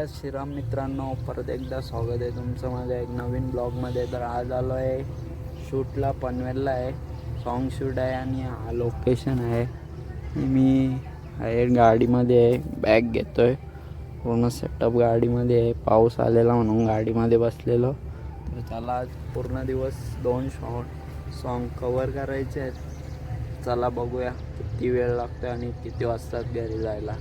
नमस्कार श्रीराम मित्रांनो परत एकदा स्वागत आहे तुमचं माझ्या एक नवीन ब्लॉगमध्ये. तर आज आलो आहे शूटला पनवेलला आहे. सॉन्ग शूट आहे आणि हा लोकेशन आहे. मी आहे गाडीमध्ये आहे बॅग घेतो आहे पूर्ण सेटअप गाडीमध्ये आहे. पाऊस आलेला म्हणून गाडीमध्ये बसलेलो. तर चला आज पूर्ण दिवस दोन शॉट सॉन्ग कवर करायचे आहेत. चला बघूया किती वेळ लागतो आणि किती वाजतात घरी जायला.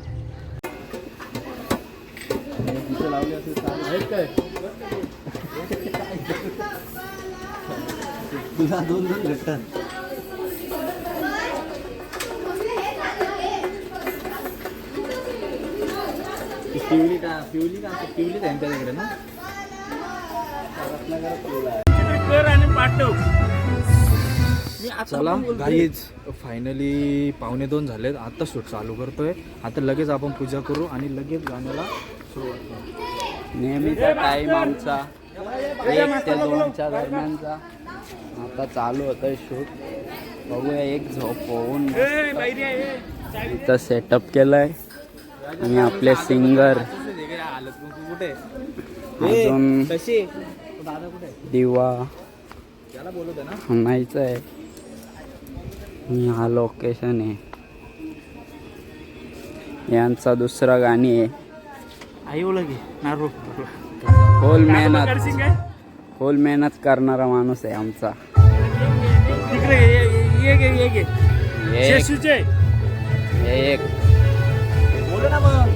तुला दोन दोन भेटतात. पिवली का पिवली का पिवली त्यांच्याकडे ना? चला गाईज फायनली पावणे दोन झालेत. आता शूट चालू करतोय. आता लगेच आपण पूजा करू आणि लगेच गाण्याला नेहमीचा टाईम आमचा एक ते दोनच्या दरम्यानचा. आता चालू होतं शूट बघूया एक झोप होऊन इथं सेटअप केलंय. आणि आपले सिंगर अजून दिवा. म्हणायचं आहे हा लोकेशन आहे. यांचा दुसरा गाणी आहे. आई ओळख नारू. खोल मेहनत. खोल मेहनत करणारा माणूस आहे आमचा. तिकडे ये गे ये गे एक. एक. बोल ना मग.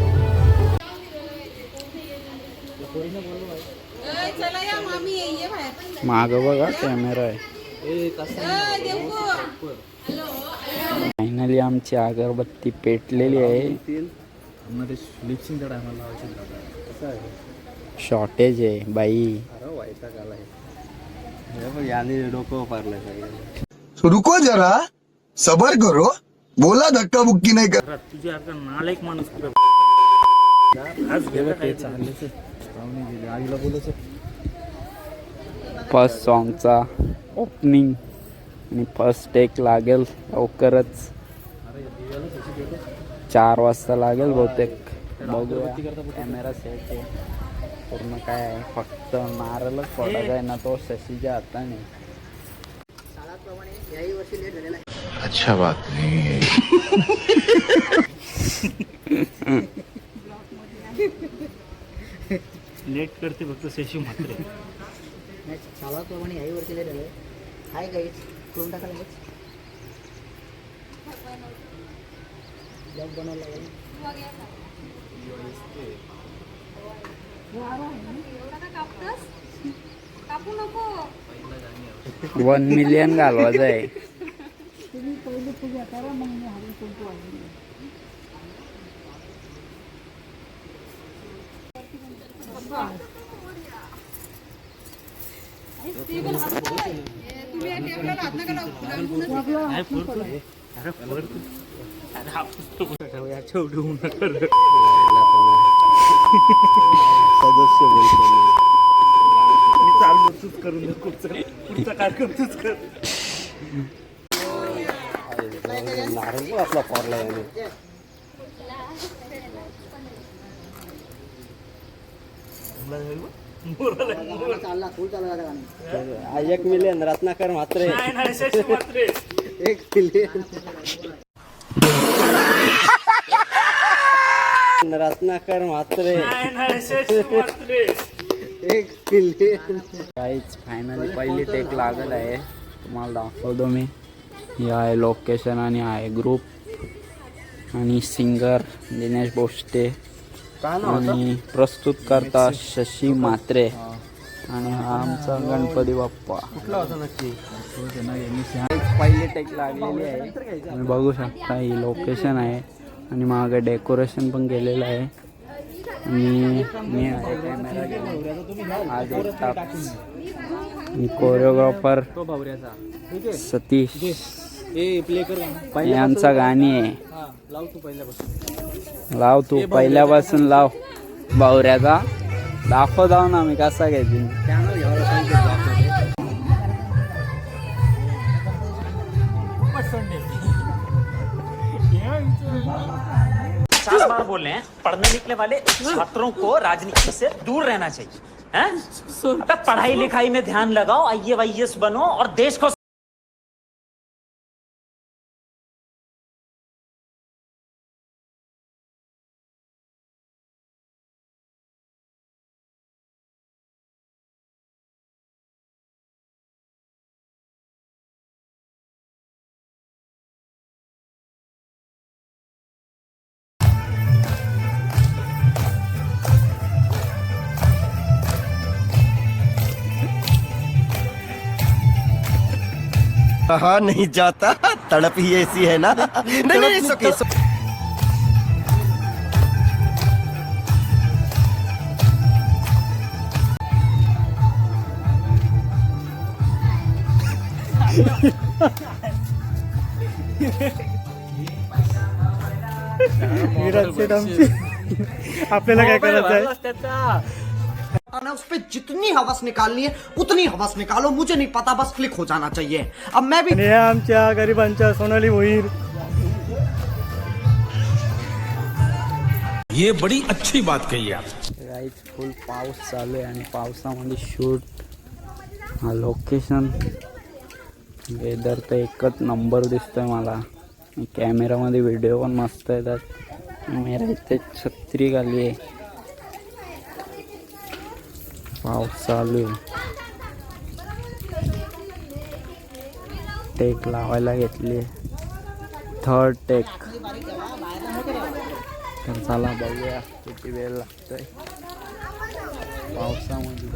अय, चला या मामी ये ये बाहेर. माग बघा कॅमेरा आहे. फायनली आमची अगरबत्ती पेटलेली आहे. मध्ये लिपसिंगच्या टायमाला लावायची दादा कसं आहे? शॉर्टेज आहे बाई. अरे याने डोकं रुको जरा. सबर करो. बोला धक्का बुक्की नहीं कर. तुझी आता नालायक माणूस आज पाहुणे गेले आईला बोलायचं. फर्स्ट सॉन्गचा ओपनिंग आणि फर्स्ट टेक लागेल लवकरच. चार वाजता लागेल बहुतेक. बघूया. कॅमेरा सेट आहे. पूर्ण काय आहे? फक्त नारळच फोडायचा आहे ना तो शशीच्या हाताने. अच्छा बात नहीं है लेट करते फक्त शशी मात्र. शाळा प्रमाणे याही वर्षी लेट आलं हाय गाईच करून टाका लगेच. ब्लॉग लागेल. नको वन मिलियन घालवायचं आहे. तुम्ही पहिले पूजा करा मग मी आणून देईन. तुम्ही सदस्य बोलतो मी चाललो तूच करून दे पुढचा पुढचा कार्यक्रम तूच कर नारळ आपला फोरला याने चालला फुल गाणं एक मिलियन रत्नाकर मात्र नाही नाही शशी मात्रे एक मिलियन रत्नाकर मात्र एक काहीच फायनली पहिली टेक लागत आहे. तुम्हाला दाखवतो मी. हे आहे लोकेशन आणि आहे ग्रुप आणि सिंगर दिनेश बोष्टे आणि प्रस्तुत करता शशी मात्रे आणि हा आमचा गणपती बाप्पा. कुठला होता नक्की? पहिली टेक लागलेली आहे. बघू शकता ही लोकेशन आहे. आणि मागे डेकोरेशन पण केलेलं आहे. आणि मी आहे कॅमेरा घेऊन. आज आणि कोरिओग्राफर सतीश. यांचा गाणी आहे. लाव तू पहिल्यापासून लाव. तू पहिल्यापासून लाव बावऱ्याचा. दाखव जाऊ ना मी कसा घ्यायची पचास बार बोले हैं पढ़ने निकले वाले छात्रों को राजनीति से दूर रहना चाहिए हैं? पढ़ाई लिखाई में ध्यान लगाओ आई बनो और देश को कहा नहीं जाता। तड़प ही ऐसी है ना। नहीं नहीं okay, it's okay. आपल्याला काय करायचं आहे ना उस पे जितनी हवस निकालनी है उतनी हवस निकालो। मुझे नहीं पता बस क्लिक हो जाना चाहिए। अब मैं भी हे आमच्या गरिबांच्या सोनाली भोईर ये बड़ी अच्छी बात कही आप। गाईच फुल पाऊस चालू आहे आणि पावसामध्ये शूट हा लोकेशन वेदर तर एकच नंबर दिसतोय मला. कॅमेरामध्ये व्हिडिओ पण मस्त येतात. मेरा इथे छत्री खाली आहे. पाऊस चालू आहे टेक लावायला घेतली. थर्ड टेक तर चला बघूया किती वेळ लागतोय. पावसामध्ये.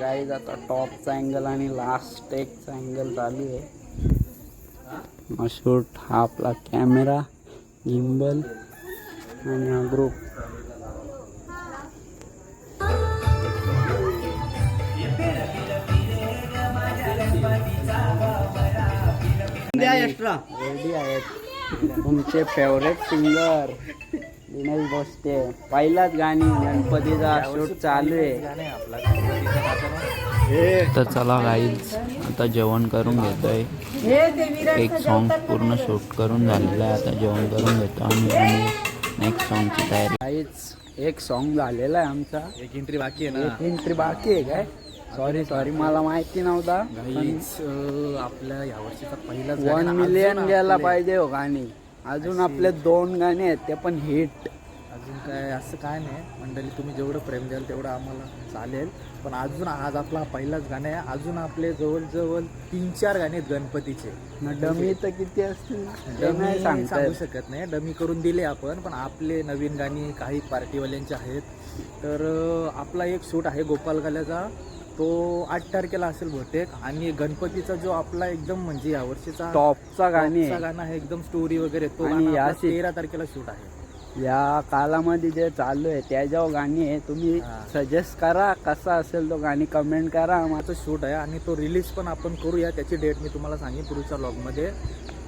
गाईज आता टॉपचा अँगल आणि लास्ट टेकचा अँगल चालू आहे. मशूट हा आपला कॅमेरा गिम्बल आणि हा ग्रुप रेडी आहेत. तुमचे फेवरेट सिंगर दिनेश भोसते पहिलाच गाणी गणपतीचा शूट चालू आहे. तर चला गाईज आता जेवण करून घेतोय. एक सॉन्ग पूर्ण शूट करून झालेलं आहे. आता जेवण करून घेतो आम्ही आणि नेक्स्ट सॉन्गची तयारी. गाईज एक सॉन्ग झालेला आहे आमचा. एक एंट्री बाकी आहे ना. एक एंट्री बाकी आहे काय? सॉरी सॉरी मला माहिती नव्हता आपल्या यावर्षीचा पहिलाच वन गाणं. मिलियन गेला पाहिजे हो गाणी. अजून आपले दोन गाणे आहेत ते पण हिट अजून काय असं काय नाही. मंडळी तुम्ही जेवढं प्रेम द्याल तेवढं आम्हाला चालेल. पण अजून आज आपला पहिलाच गाणं आहे. अजून आपले जवळजवळ तीन चार गाणे आहेत गणपतीचे. डमी तर किती असतील? डमी सांगू. शकत नाही. डमी करून दिले आपण पण आपले नवीन गाणी काही पार्टीवाल्यांचे आहेत. तर आपला एक शूट आहे गोपाल गाल्याचा. तो आठ तारखेला असेल बहुतेक. आणि गणपतीचा जो आपला एकदम म्हणजे यावर्षीचा टॉपचा गाणी आहे. गाणं आहे एकदम स्टोरी वगैरे तो आणि या सी- तेरा तारखेला शूट आहे. या कालामध्ये जे चालू आहे त्याच्यावर गाणी आहे तुम्ही हा. सजेस्ट करा कसा असेल तो गाणी कमेंट करा. आम्हाला माझं शूट आहे आणि तो रिलीज पण आपण करूया त्याची डेट मी तुम्हाला सांगेन पुढच्या लॉगमध्ये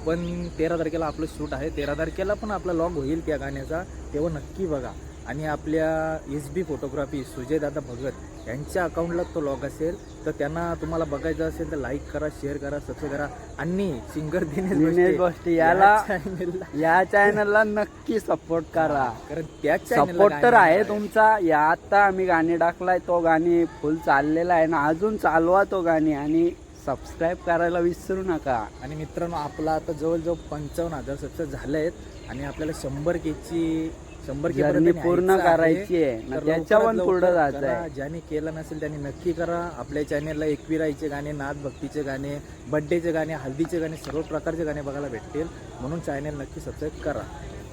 पण तेरा तारखेला आपलं शूट आहे. तेरा तारखेला पण आपला लॉग होईल त्या गाण्याचा तेव्हा नक्की बघा. आणि आपल्या एस बी फोटोग्राफी सुजय दादा भगत यांच्या अकाउंटला तो लॉग असेल तर त्यांना तुम्हाला बघायचं असेल तर लाईक करा शेअर करा सबस्क्राईब करा. आणि सिंगर दिनेश गोष्टी याला या चॅनलला नक्की सपोर्ट करा. कारण त्या सपोर्ट तर आहे. तुमचा. या आता आम्ही गाणी टाकलाय तो गाणी फुल चाललेला आहे ना अजून चालवा तो गाणी आणि सबस्क्राईब करायला विसरू नका. आणि मित्रांनो आपला आता जवळजवळ पंचावन्न हजार सबस्क्राईब झाले आहेत आणि आपल्याला शंभर केची शंभर पूर्ण करायची आहे. ना त्याच्या पण पुढं जायचं आहे. ज्यांनी केलं नसेल त्यांनी नक्की करा. आपल्या चॅनेलला एकविराईचे गाणे नाथ भक्तीचे गाणे बड्डेचे गाणे हल्दीचे गाणे सर्व प्रकारचे गाणे बघायला भेटतील. म्हणून चॅनेल नक्की सबस्क्राईब करा.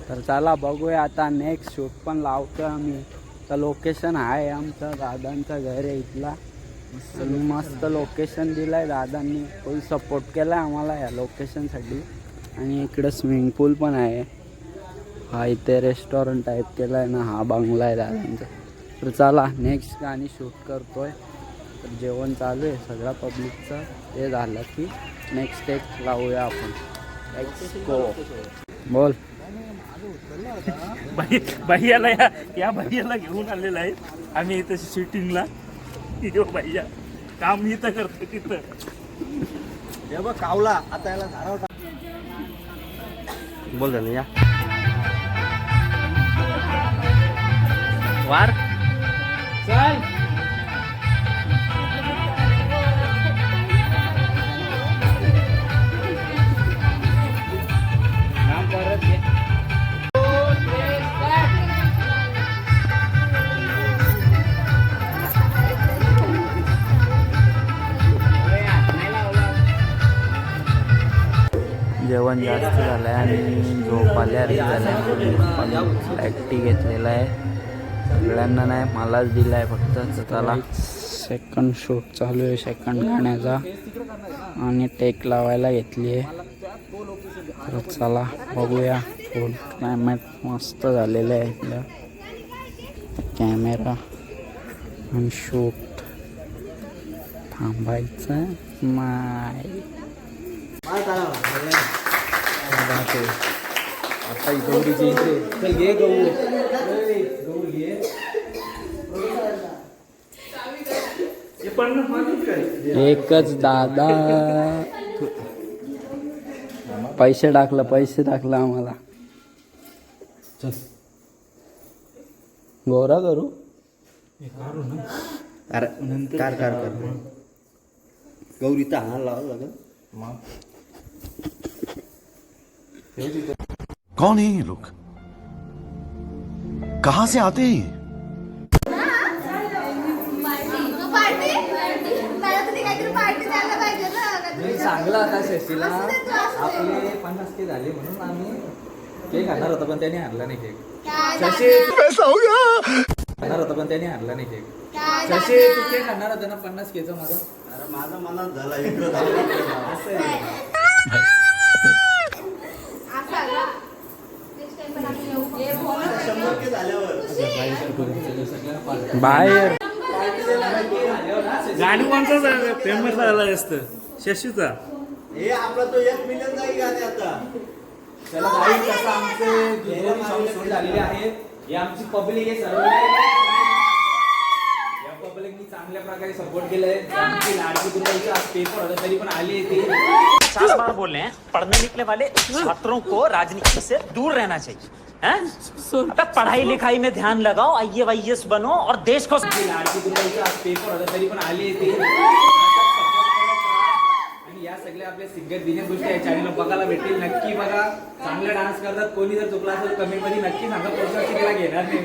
तर चला बघूया आता नेक्स्ट शूट पण लावतो आम्ही. तर लोकेशन आहे आमचं दादांचं घर आहे इथला. मस्त लोकेशन दिलंय दादांनी. फुल सपोर्ट केलाय आम्हाला या लोकेशनसाठी आणि इकडं स्विमिंग पूल पण आहे. हा इथे रेस्टॉरंट टाईप केलं आहे ना हा बंगला आहे दादांचा. तर चला नेक्स्ट गाणी शूट करतोय. तर जेवण चालू आहे सगळ्या पब्लिकचं ते झालं की नेक्स्ट एक लावूया आपण. बोल. भैयाला या या भैयाला घेऊन आलेला आहे. आम्ही इथं शूटिंगला यो भैया काम इथं करतो तिथं. हे बघ कावला. आता याला. बोल ना या वार. जेवण जास्त झालं आहे आणि झोप आल्यारी झाल्या ब्लॅक टी घेतलेला आहे. सगळ्यांना नाही मलाच दिला आहे फक्त त्याला सेकंड शूट चालू आहे सेकंड गाण्याचा. आणि टेक लावायला घेतली आहे. तर चला बघूया. फुल क्लायमेट मस्त झालेलं आहे इथलं. कॅमेरा आणि शूट थांबायचं नाही आता एकच दादा. पैसे टाकलं पैसे टाकलं आम्हाला. गोरा करू? अरे कार कार कर गौरी तर हा लावा लागेल. कौन है ये लोग? कहां से आते हैं? ये? पार्टी मला तरी काहीतरी पार्टी द्यायला पाहिजे ना काहीतरी चांगला आता शशीला. आपले पन्नास के झाले म्हणून आम्ही केक आणणार होता पण त्याने आणला नाही केक. काय शशी हो गया. आणणार होता पण त्याने आणला नाही केक. काय शशी तू केक आणणार होता ना पन्नास केचा माझा अरे माझा मनात झाला इकडं असा का? Next time पण आपण येऊ. ये बोल. बाहेर. गाणी कोणचा फेमस झाला जास्त. शशीचा. हे आपला तो एक मिलियन जाईल गाणे आता. चला भाई कसं आमचे सॉंग सुरू झालेले आहेत. हे आमची पब्लिक आहे सर्व या पब्लिकनी चांगल्या प्रकारे सपोर्ट केलंय. आमची लाडकी पेपर होता तरी पण आली ती. बार बोल रहे हैं पढ़ने निकले वाले छात्रों को राजनीति से दूर रहना चाहिए? अबे पढ़ाई लिखाई में ध्यान लगाओ आई वाई बनो और देश को पेपर होता तरी पण आली ती आणि या सगळ्या आपले सिंगर दिनेश गोष्टी या चॅनल बघायला भेटतील. नक्की बघा. चांगला डान्स करतात. कोणी जर चुकला असेल कमेंटमध्ये नक्की सांगा. त्याला घेणार नाही!